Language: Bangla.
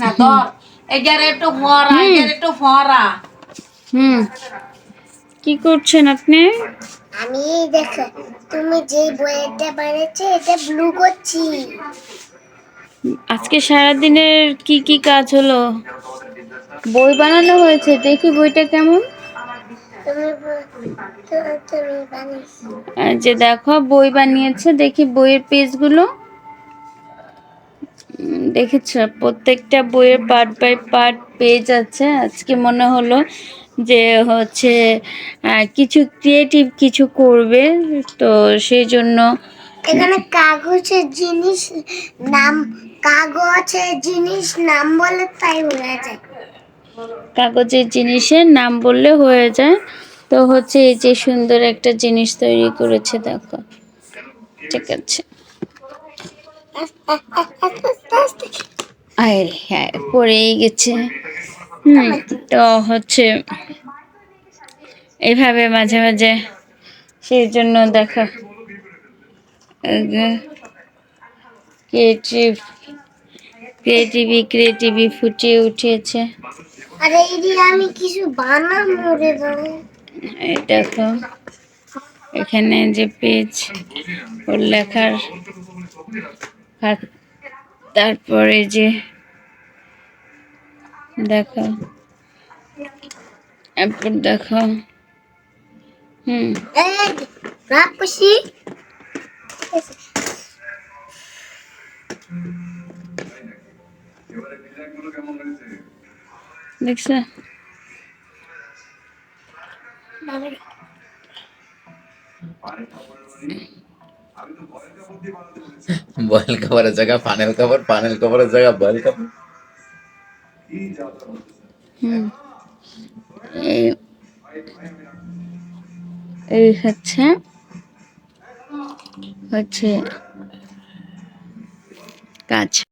না? ধর একটু ফরা এগার একটু ফরা হুম। কি করছেন আপনি? আমি দেখো তুমি যে বইটা বানিয়েছো এটা ব্লু করছি। আজকে সারাদিনের কি কি কাজ হলো? বই বানানো হয়েছে দেখি বইটা কেমন। যে দেখো বই বানিয়েছে দেখি বইয়ের পেজগুলো দেখেছ প্রত্যেকটা বইয়ের পার্ট বাই পার্ট পেজ আছে। আজকে মনে হলো যে হচ্ছে কিছু ক্রিয়েটিভ কিছু করবে তো সেই জন্য এখানে কাগজের জিনিস নাম কাগজের জিনিস নাম বলে তাই বোঝা যায়। কাগজের জিনিসের নাম বললে হয়ে যায়। তো হচ্ছে এই যে সুন্দর একটা জিনিস তৈরি করেছে দেখো। ঠিক আছে। হ্যাঁ পড়েই গেছে। হুম। তো হচ্ছে এইভাবে মাঝে মাঝে সেই জন্য দেখো ক্রিয়েটিভ ক্রিয়েটিভি ক্রিয়েটিভি ফুটিয়ে উঠিয়েছে। আরে এই আমি কিছু বানাবো রে বাবা এই দেখো এখানে যে পেজ ওর লেখার তারপরে যে দেখো। এরপর দেখো। হুম। এই রাপসি দেখছ? বয়েল কাভারের জায়গা পানেল কাভার পানেল কাভারের জায়গা বয়েল কাভার হুম এই এই হচ্ছে হচ্ছে কাজ।